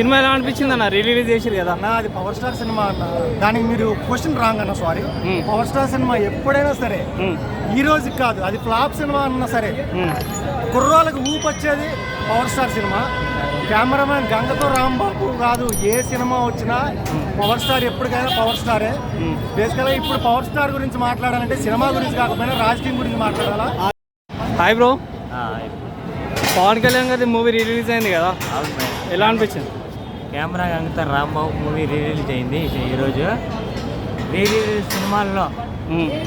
Cinema ఎలా అనిపించింది అన్న? రిలీజ్ చేసిరు కదా. అన్న అది పవర్ స్టార్ సినిమా అన్న. దానికి మీరు క్వశ్చన్ రాంగ్ అన్న సారీ. పవర్ స్టార్ సినిమా ఎప్పుడైనా సరే ఈ రోజుకి కాదు అది ఫ్లాప్ సినిమా అన్నా సరే కుర్రాలకు ఊపొచ్చేది పవర్ స్టార్ సినిమా. కెమెరామెన్ గంగతో రాంబాబు కాదు ఏ సినిమా వచ్చినా పవర్ స్టార్ ఎప్పటికైనా పవర్ స్టారే. బేసికల్గా ఇప్పుడు పవర్ స్టార్ గురించి మాట్లాడాలంటే సినిమా గురించి కాకపోయినా రాజకీయం గురించి మాట్లాడాలా? హాయ్ బ్రో పవన్ కళ్యాణ్ గారి మూవీ రిలీజ్ అయింది కదా. ఎలా అనిపించింది? కెమెరా గంగత రాంబాబు మూవీ రిలీజ్ అయింది. ఈరోజు రీ రిలీజ్ సినిమాల్లో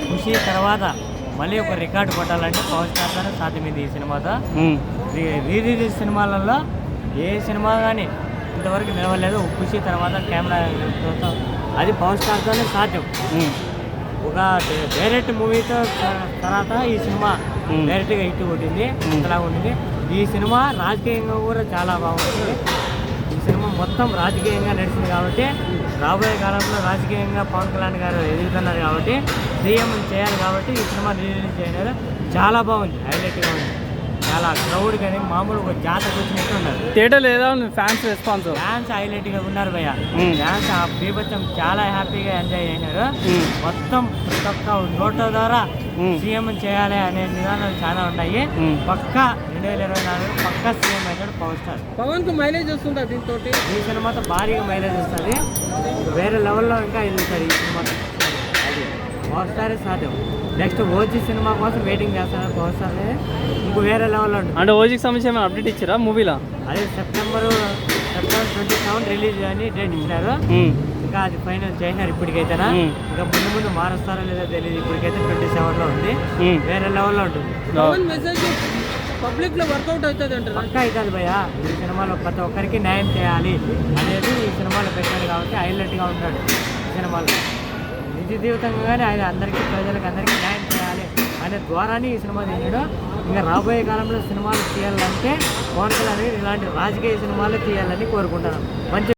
ఖుషి తర్వాత మళ్ళీ ఒక రికార్డు కొట్టాలంటే పవర్ స్టార్తోనే సాధ్యమైంది ఈ సినిమాతో. రిలీజ్ సినిమాలలో ఏ సినిమా కానీ ఇంతవరకు నిలవలేదు. ఖుషి తర్వాత కెమెరా అది పవర్ స్టార్తోనే సాధ్యం. ఒక డైరెక్ట్ మూవీతో తర్వాత ఈ సినిమా. డైరెక్ట్గా హిట్ కొట్టింది. అంతలా ఉండింది ఈ సినిమా రాజకీయంగా కూడా చాలా బాగుంటుంది సినిమా మొత్తం రాజకీయంగా నడిచింది కాబట్టి రాబోయే కాలంలో రాజకీయంగా పవన్ కళ్యాణ్ గారు ఎదుగుతున్నారు కాబట్టి సీఎం చేయాలి కాబట్టి ఈ సినిమా రిలీజ్ చేయడం చాలా బాగుంది హైలైట్గా ఉంది. చాలా క్రౌడ్ కానీ మామూలు ఒక జాతకు వచ్చినట్టు ఉన్నారు. థియేటర్ లేదా ఫ్యాన్స్ రెస్పాన్స్ డ్యాన్స్ హైలైట్గా ఉన్నారు భయ్య. మ్మ్. డ్యాన్స్ ఆ బీభత్సం చాలా హ్యాపీగా ఎంజాయ్ చేసినారు. మ్మ్. మొత్తం ప్రతి ఒక్క నోట్ల ద్వారా మ్మ్. సీఎం చేయాలి అనే నిదానాలు చాలా ఉన్నాయి. పక్క రెండు వేల ఇరవై నాలుగు పక్క సీఎం అవుతాడు పవర్ స్టార్. పవన్కు మైలేజ్ వస్తుందా దీంతో ఈ సినిమాతో భారీగా మైలేజ్ వస్తుంది. వేరే లెవెల్లో ఇంకా వెళ్తారు ఈ సినిమాతో అది పవర్ స్టారే సాధ్యం. నెక్స్ట్ ఓజీ సినిమా కోసం వెయిటింగ్ చేస్తున్నారు పవర్ స్టార్ ఇంకో వేరే లెవెల్లో ఉంటుంది అంటే ఓజీకి సంబంధించి ఏమైనా అప్డేట్ ఇచ్చారా మూవీలో? అదే September September twenty seven release అని డేట్ ఇచ్చినారు. ఇంకా అది ఫైనల్ చేసినారు ఇప్పటికైతేనా. ఇంకా ముందు ముందు మారుస్తారో లేదో తెలియదు ఇప్పటికైతే ట్వంటీ సెవెన్లో ఉంది. మ్మ్. వేరే లెవెల్లో ఉంటుంది మెసేజ్ పబ్లిక్లో వర్కౌట్ అవుతుంది అంటారా? పక్కా అవుతుంది భయ్య. ఈ సినిమాలో ప్రతి ఒక్కరికి న్యాయం చేయాలి అనేది ఈ సినిమాలో పెట్టాడు కాబట్టి హైలైట్గా ఉంటాడు ఈ సినిమాలో. నిజ కానీ ఆయన అందరికీ ప్రజలకు అందరికీ న్యాయం చేయాలి అనే ద్వారానే ఈ సినిమా తీయడం. ఇంకా రాబోయే కాలంలో సినిమాలు తీయాలంటే పవన్ కళ్యాణ్ ఇలాంటి రాజకీయ సినిమాలు తీయాలని కోరుకుంటున్నాను. మంచి